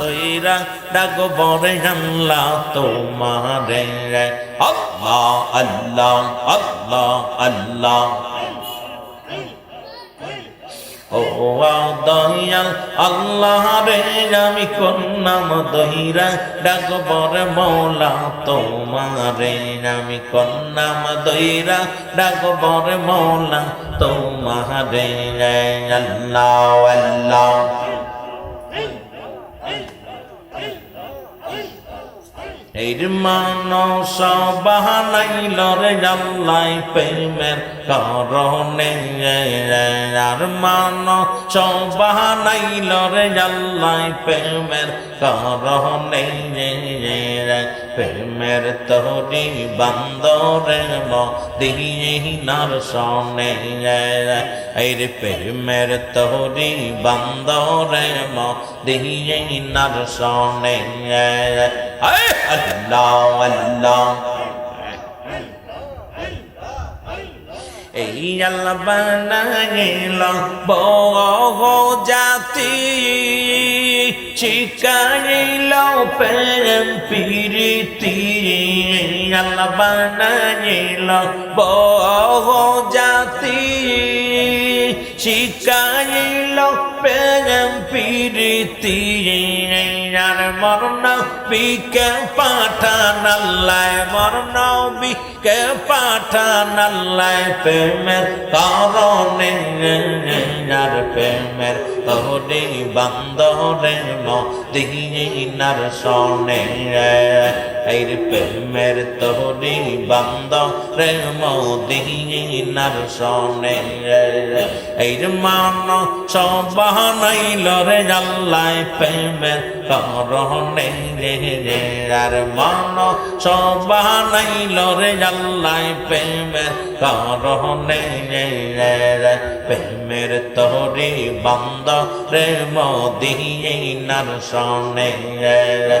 দইরা ডাকো বরে আল্লাহ তোমারে, আল্লাহ আল্লাহ আল্লাহ আল্লাহ। ও দয়াল আল্লাহ রে আমি কন্যাম দহিরা ডাকবর মৌলা তোমারে, আমি কন্যাম দহিরা ডাকবর মৌলা তোমারে, আল্লাহ আল্লাহ। এর মানস বাহানাইল রে জাল্লাই প্রেমের করণে আর মানস বাহানাইল রে জাল্লাই প্রেমের করণে প্রেমের তরি বান্দরে মদিনার সনে এই প্রেমের তরি বান্দরে মদিনার সনে আল্লাহ আল্লাহ। এই আল্লাহ বানাইল বহ জাতি শিকাইল প্রেম, প্রীতি। আল্লাহ বানাইল বহ জাতি শিকাইল প্রেম, প্রীতি। আর মরণ বিকে পাঠান আল্লাহ মরণ বিকে পাঠান আল্লাহ প্রেমের কারণে আর প্রেমের তোরে বান্দরে মদিনার সনে। এর প্রেমের তহরি বান্দ রে মদিনার সনে এর মান সবানাইল রে আল্লাহ প্রেমের তরণে রে রে। আর মান সবানাইল রে আল্লাহ প্রেমের তরণে রে রে প্রেমের তহরি বান্দ রে মদিনার সনে রে।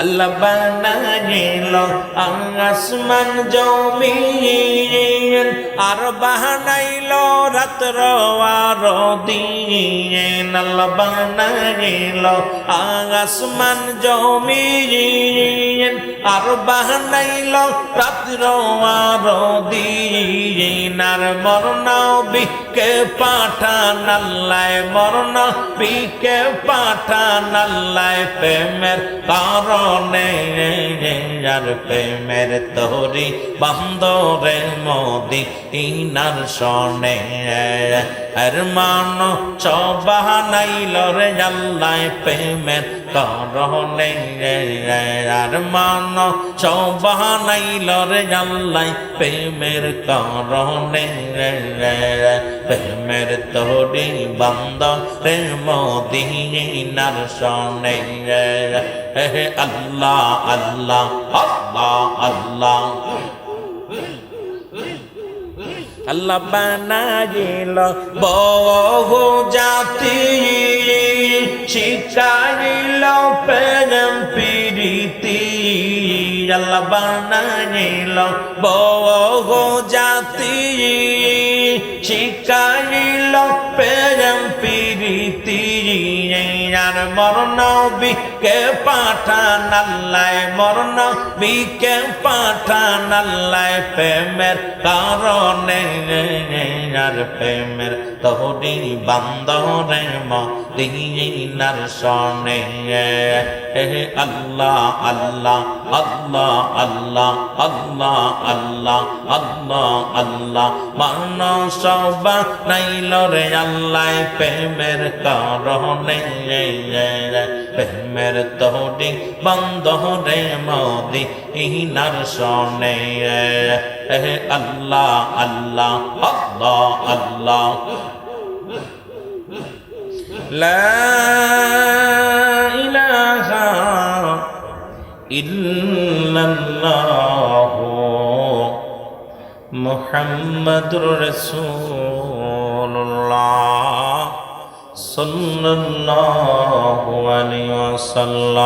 আল্লাহ বানাইল আসমান জমিন, আর বানাইল রাত্র আর দিন। আল্লাহ বানাইল আসমান জমিন, আর বানাইল রাত্র আর দিন। আর মরণ বিকে পাঠান আল্লাহ মরণ পিকে পাঠান আল্লাহ প্রেমের কারণে, আর প্রেমের তোরি বান্দরে মোদি ইনার সনে আর মান সবাহানাইল রে আল্লাহ প্রেমের কারণে আর মান সবাহানাইল রে আল্লাহ প্রেমের কারণে প্রেমের তোরি বান্দ রে মোদি ইনার সনে আল্লাহ আল্লাহ আল্লাহ আল্লাহ আল্লাহ বানাইল বহু জাতি শিখাইল প্রেম প্রীতি। আল্লাহ বানাইল বহু জাতি শিখাইল প্রেম প্রীতি। আর মরণ বিকে পাঠান আল্লাহ মরণ বিকে পাঠান আল্লাহ প্রেমের কারণে, আর প্রেমের তোরি বান্দরে মদিনার সনে। আল্লাহ আল্লাহ আল্লাহ আল্লাহ আল্লাহ আল্লাহ আল্লাহ আল্লাহ। মানস নাইল রে আল্লাহ প্রেমের কারণে। প্রেমের তোরি বন্ধ রে মোদি ইনার সনে আল্লাহ আল্লাহ আল্লাহ আল্লাহ لا إله إلا الله محمد رسول الله صلى الله عليه وسلم